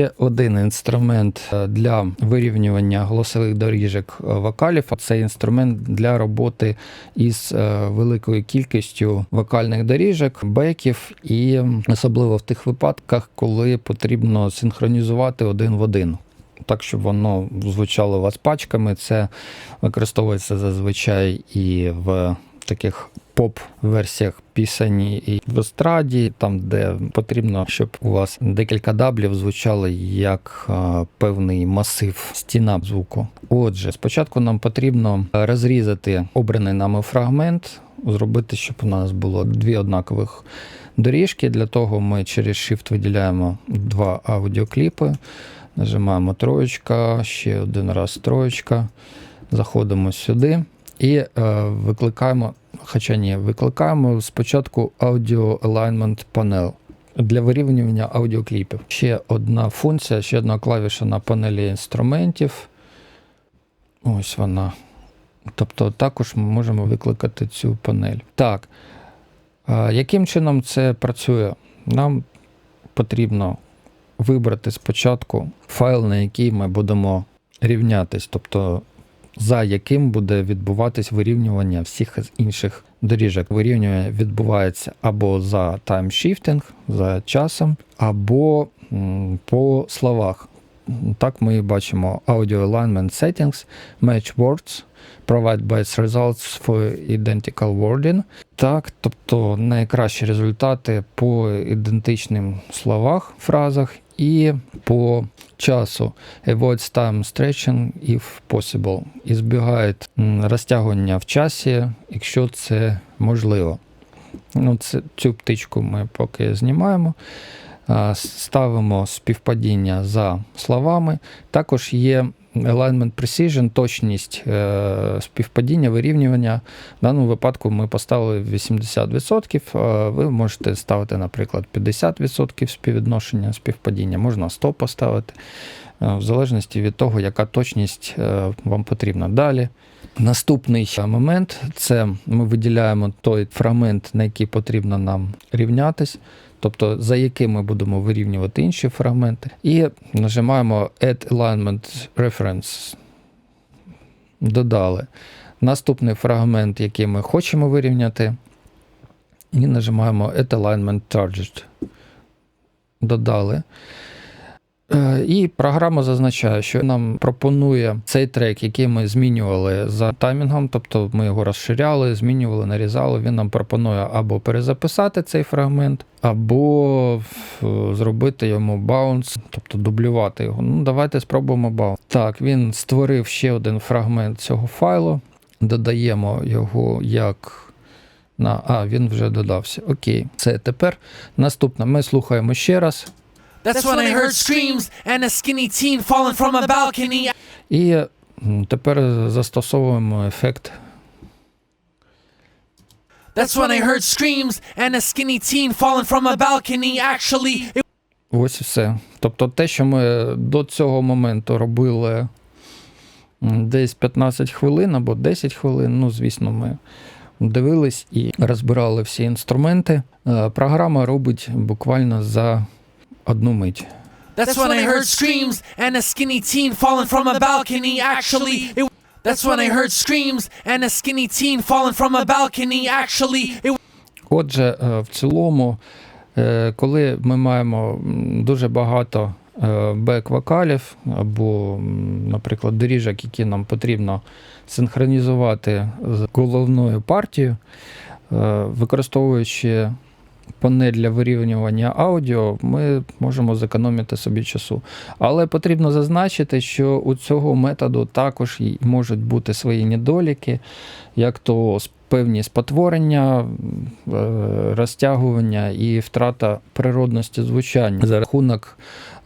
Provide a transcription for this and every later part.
Є один інструмент е, для вирівнювання голосових доріжок е, вокалів. Це інструмент для роботи із е, великою кількістю вокальних доріжок, беків, і особливо в тих випадках, коли потрібно синхронізувати один в один. Так, щоб воно звучало у вас пачками, це використовується зазвичай і в таких поп-версіях пісень і в естраді, там, де потрібно, щоб у вас декілька даблів звучали як е, певний масив стіна звуку. Отже, спочатку нам потрібно розрізати обраний нами фрагмент, зробити, щоб у нас було дві однакових доріжки. Для того ми через Shift виділяємо два аудіокліпи. Нажимаємо троєчка, ще один раз троєчка. Заходимо сюди і е, викликаємо, хоча ні, викликаємо спочатку Audio Alignment Panel для вирівнювання аудіокліпів. Ще одна функція, ще одна клавіша на панелі інструментів. Ось вона. Тобто також ми можемо викликати цю панель. Так. Яким чином це працює? Нам потрібно вибрати спочатку файл, на який ми будемо рівнятись, тобто за яким буде відбуватись вирівнювання всіх інших доріжок. Вирівнювання відбувається або за таймшифтинг, за часом, або по словах. Так ми бачимо Audio Alignment Settings, Match Words, Provide Best Results for Identical Wording. Так, тобто найкращі результати по ідентичним словах, фразах і по часу. Avoids time stretching if possible. І збігає розтягування в часі, якщо це можливо. Ну, це, цю птичку ми поки знімаємо. Ставимо співпадіння за словами. Також є alignment precision, точність е, співпадіння, вирівнювання. В даному випадку ми поставили 80%. Ви можете ставити, наприклад, 50% співвідношення співпадіння, можна 100 поставити, в залежності від того, яка точність е, вам потрібна. Далі. Наступний момент це ми виділяємо той фрагмент, на який потрібно нам рівнятись, тобто за яким ми будемо вирівнювати інші фрагменти, і нажимаємо Add Alignment Reference. Додали. Наступний фрагмент, який ми хочемо вирівняти, і нажимаємо Add Alignment Target. Додали. Е, І програма зазначає, що нам пропонує цей трек, який ми змінювали за таймінгом, тобто ми його розширяли, змінювали, нарізали. Він нам пропонує або перезаписати цей фрагмент, або зробити йому баунс, тобто дублювати його. Ну, давайте спробуємо баунс. Так, він створив ще один фрагмент цього файлу. Додаємо його як. На, а, він вже додався. Окей. Це тепер. Наступне. Ми слухаємо ще раз. That's when I heard screams and a skinny teen falling from a balcony. І тепер застосовуємо ефект. That's when I heard screams and a skinny teen falling from a balcony. Actually, it Ось і все. Тобто те, що ми до цього моменту робили десь 15 хвилин або 10 хвилин, ну, звісно, ми дивились і розбирали всі інструменти. Е, Програма робить буквально за одну мить. That's when I heard screams and a skinny teen falling from a balcony. Actually, it, that's when I heard screams and a skinny teen falling from a balcony. Actually, it Отже, е, в цілому, е, коли ми маємо дуже багато е, бек-вокалів або, наприклад, доріжок, які нам потрібно синхронізувати з головною партією, використовуючи панель для вирівнювання аудіо, ми можемо зекономити собі часу. Але потрібно зазначити, що у цього методу також можуть бути свої недоліки, як то певні спотворення, е, розтягування і втрата природності звучання за рахунок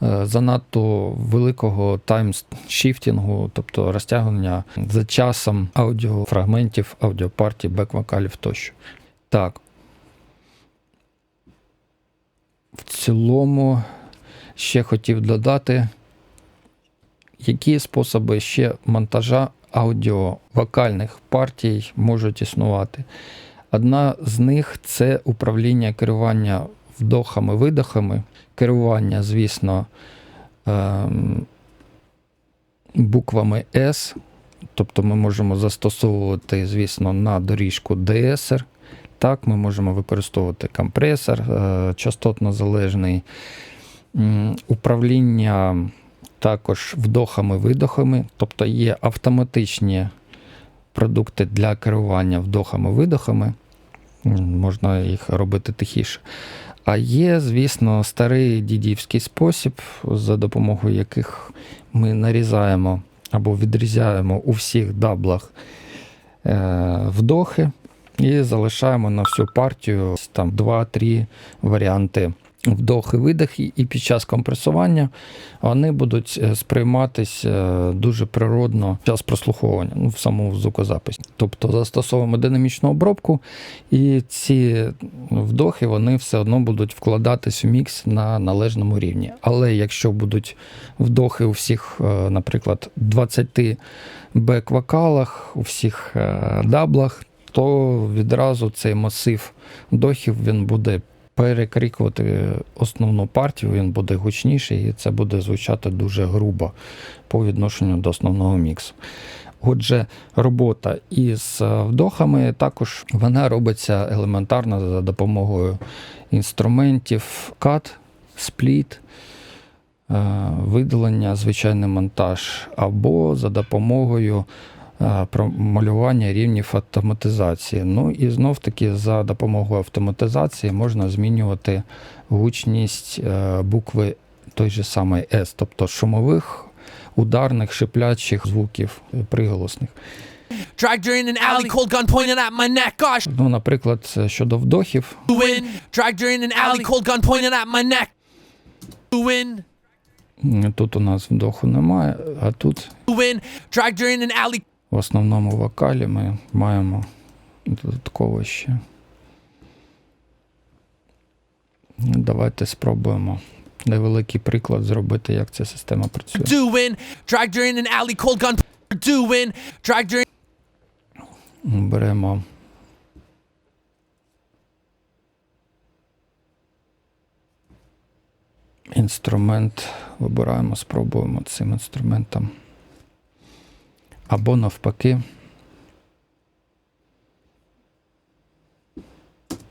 е, занадто великого таймшифтінгу, тобто розтягування за часом аудіофрагментів, аудіопартій, бек-вокалів тощо. Так. В цілому ще хотів додати, які способи ще монтажа аудіовокальних партій можуть існувати. Одна з них це управління керування вдохами-видохами, керування, звісно, ем, буквами S. Тобто ми можемо застосовувати, звісно, на доріжку DSR. Так, ми можемо використовувати компресор, е, частотно залежний управління також вдохами-видохами, тобто є автоматичні продукти для керування вдохами-видохами. Можна їх робити тихіше. А є, звісно, старий дідівський спосіб, за допомогою яких ми нарізаємо або відрізаємо у всіх даблах е, вдохи і залишаємо на всю партію там 2-3 варіанти вдох і видих, і під час компресування вони будуть е, сприйматись е, дуже природно під час прослуховування ну, в самому звукозаписі. Тобто застосовуємо динамічну обробку, і ці вдохи вони все одно будуть вкладатись у мікс на належному рівні. Але якщо будуть вдохи у всіх, е, наприклад, 20 бек-вокалах, у всіх даблах, то відразу цей масив вдохів він буде перекрикувати основну партію, він буде гучніший, і це буде звучати дуже грубо по відношенню до основного міксу. Отже, робота із е, вдохами також вона робиться елементарно за допомогою інструментів CAD, спліт, е, видалення, звичайний монтаж, або за допомогою е, промалювання рівнів автоматизації. Ну і знов таки за допомогою автоматизації можна змінювати гучність е, букви той же самий S, тобто шумових, ударних, шиплячих звуків е, приголосних. Dragged her in an alley, cold gun pointed at my neck. Gosh, Ну, наприклад, щодо вдохів, win. Dragged her in an alley, cold gun pointed at my neck. Win. тут у нас вдоху немає, а тут Win. Dragged her in an alley, в основному вокалі ми маємо додатково ще. Давайте спробуємо невеликий приклад зробити, як ця система працює. do. Dragged in an alley, cold gun. Do. Dragged in. Беремо інструмент, вибираємо, спробуємо цим інструментом. Або навпаки.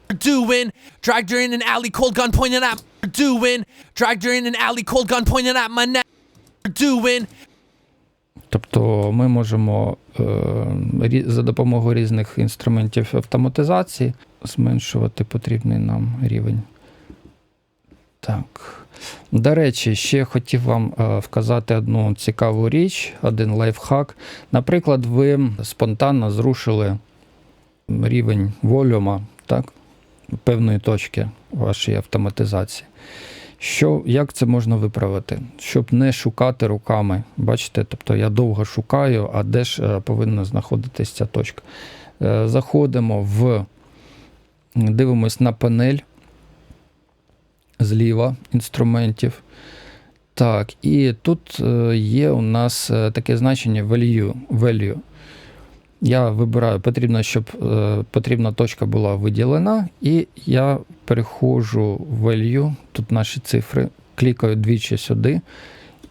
Do win. Dragged her in an alley, cold gun pointed at. Do win. Dragged her in an alley, cold gun pointed at my neck. Do win. Тобто ми можемо е, за допомогою різних інструментів автоматизації зменшувати потрібний нам рівень. Так. До речі, ще хотів вам е, вказати одну цікаву річ, один лайфхак. Наприклад, ви спонтанно зрушили рівень волюма так, певної точки вашої автоматизації. Що, як це можна виправити? Щоб не шукати руками. Бачите, тобто я довго шукаю, а де ж е, повинна знаходитись ця точка. Е, Заходимо в, дивимось на панель зліва інструментів. Так, і тут е, є у нас е, таке значення value. value. Я вибираю, потрібно, щоб е, потрібна точка була виділена, і я переходжу в value, тут наші цифри, клікаю двічі сюди,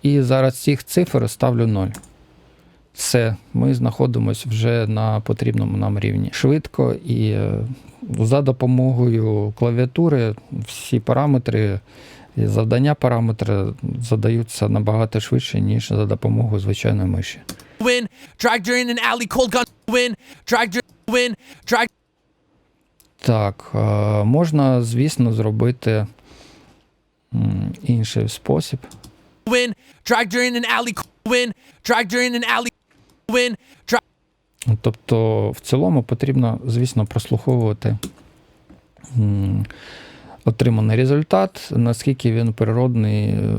і зараз цих цифр ставлю 0. Все, ми знаходимося вже на потрібному нам рівні. Швидко і е, за допомогою клавіатури всі параметри завдання параметри задаються набагато швидше, ніж за допомогою звичайної миші. Win. Dragged her an alley, cold gun. Win. Dragged her. Win. Dragged. Так, е, можна, звісно, зробити інший спосіб. Win. Dragged her in an alley. Win. Dragged her in an alley. Тобто, в цілому потрібно, звісно, прослуховувати отриманий результат, наскільки він природний, е,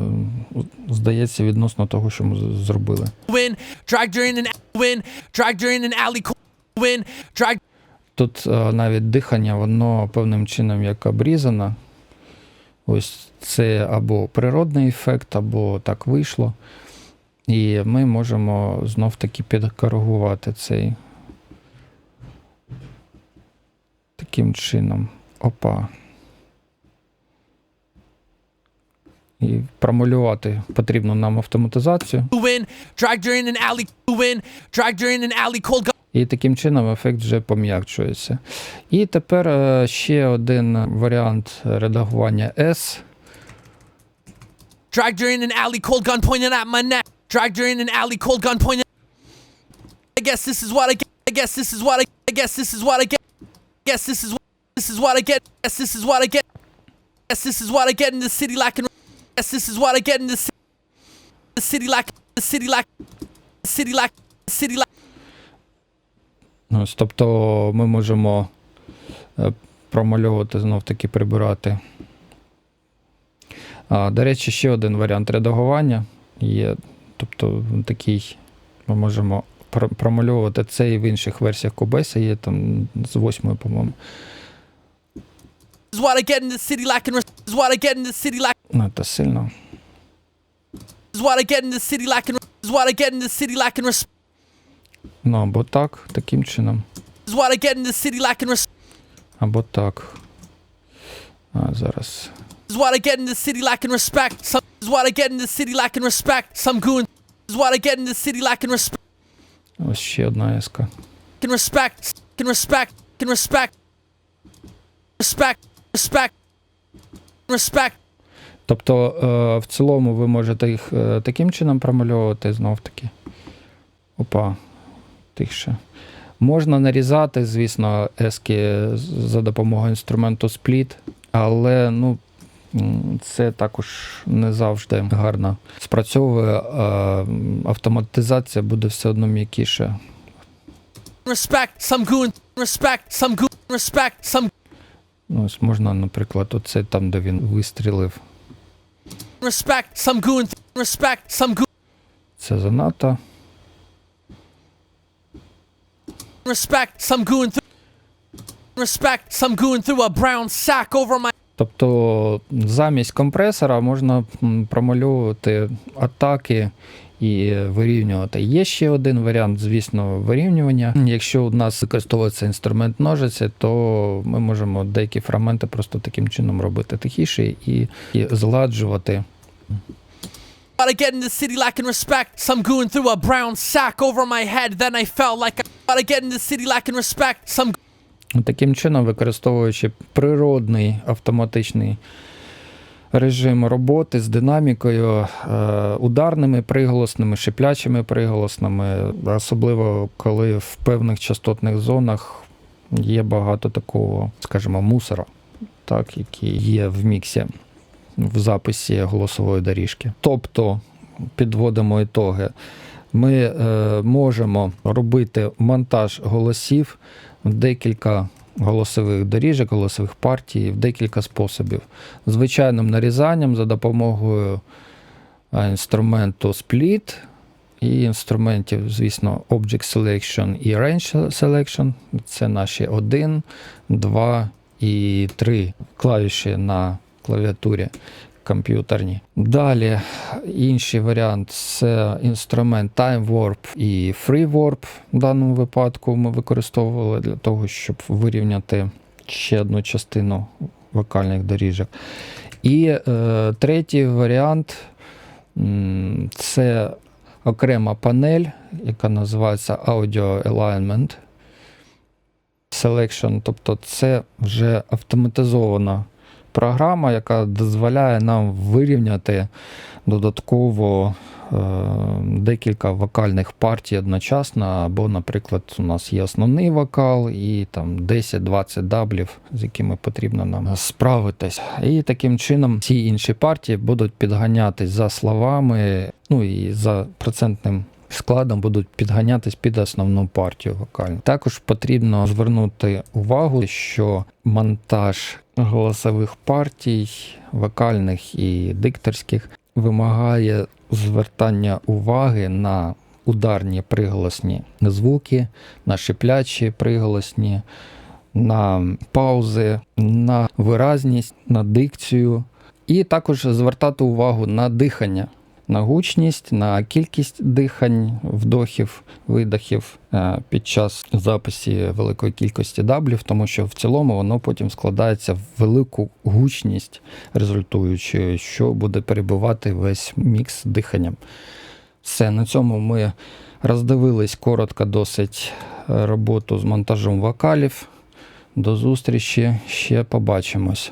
здається, відносно того, що ми зробили. Тут е, навіть дихання, воно певним чином як обрізано. Ось це або природний ефект, або так вийшло. І ми можемо знов-таки підкоригувати цей таким чином. Опа. і промалювати потрібну нам автоматизацію. І таким чином ефект вже пом'якчується. І тепер е, ще один варіант редагування S. Dragged her in an alley, cold gun pointing at my neck. Dragged her in an alley, cold gun pointing. I guess this is what I get. I guess this is what I. I guess this is what I get. I guess this is. This is what I get. I guess this is what I get. Guess this is what I get in the city lacking. Guess this is what I get in the city. The city lack. The city lack. The city lack. The city lack. Ось, тобто ми можемо е, промальовувати знов таки прибирати. А, до речі, ще один варіант редагування є. Тобто такий ми можемо пр- промальовувати це і в інших версіях Кубеса є там з восьмої, по-моєму. Ну, це сильно. Ну, або так, таким чином. Або так. А, зараз. Is what I get in the city lacking respect. Some is what I get in the city lacking respect. Some goon. Is what I get in the city lacking respect. Ось ще одна еска. Can respect. Can respect. Can respect. Respect. Respect. Respect. Тобто, е, в цілому ви можете їх е, таким чином промальовувати знов таки. Опа, тихше. Можна нарізати, звісно, ески за допомогою інструменту Split, але ну, це також не завжди гарно спрацьовує. Автоматизація буде все одно м'якіше. Respect. Some goon. Respect. Some goon. Respect. Some Ну, ось можна, наприклад, оце там, де він вистрілив. respect. Some goon. Respect. Some goon. Це занадто. Respect. Some goon. Respect. Some goon threw a brown sack over my. Тобто замість компресора можна промальовувати атаки і вирівнювати. Є ще один варіант, звісно, вирівнювання. Якщо у нас використовується інструмент ножиці, то ми можемо деякі фрагменти просто таким чином робити тихіше і, і згладжувати. What I get in the city lacking respect. Some goon threw a brown sack over my head. Then I felt like I. I get in the city lacking respect. Some Таким чином, використовуючи природний автоматичний режим роботи з динамікою, е, ударними приголосними, шиплячими приголосними, особливо коли в певних частотних зонах є багато такого, скажімо, мусора, так, який є в міксі в записі голосової доріжки. Тобто, підводимо ітоги. Ми е, можемо робити монтаж голосів декілька голосових доріжок, голосових партій, в декілька способів. Звичайним нарізанням за допомогою е, інструменту Split і інструментів, звісно, Object Selection і Range Selection. Це наші 1, 2 і 3 клавіші на клавіатурі комп'ютерні. Далі інший варіант це інструмент Time Warp і Free Warp. В даному випадку ми використовували для того, щоб вирівняти ще одну частину вокальних доріжок. І е, третій варіант це окрема панель, яка називається Audio Alignment Selection. Тобто це вже автоматизована програма, яка дозволяє нам вирівняти додатково е, декілька вокальних партій одночасно. Або, наприклад, у нас є основний вокал і там 10-20 даблів, з якими потрібно нам справитись. І таким чином ці інші партії будуть підганятись за словами, ну і за процентним. Складом будуть підганятись під основну партію вокальну. Також потрібно звернути увагу, що монтаж голосових партій, вокальних і дикторських, вимагає звертання уваги на ударні приголосні звуки, на шиплячі приголосні, на паузи, на виразність, на дикцію, і також звертати увагу на дихання. На гучність, на кількість дихань, вдохів, видохів е, під час записі великої кількості даблів, тому що в цілому воно потім складається в велику гучність результуючою, що буде перебивати весь мікс диханням. Все, на цьому ми роздивились коротко досить е, роботу з монтажом вокалів. До зустрічі, ще побачимось.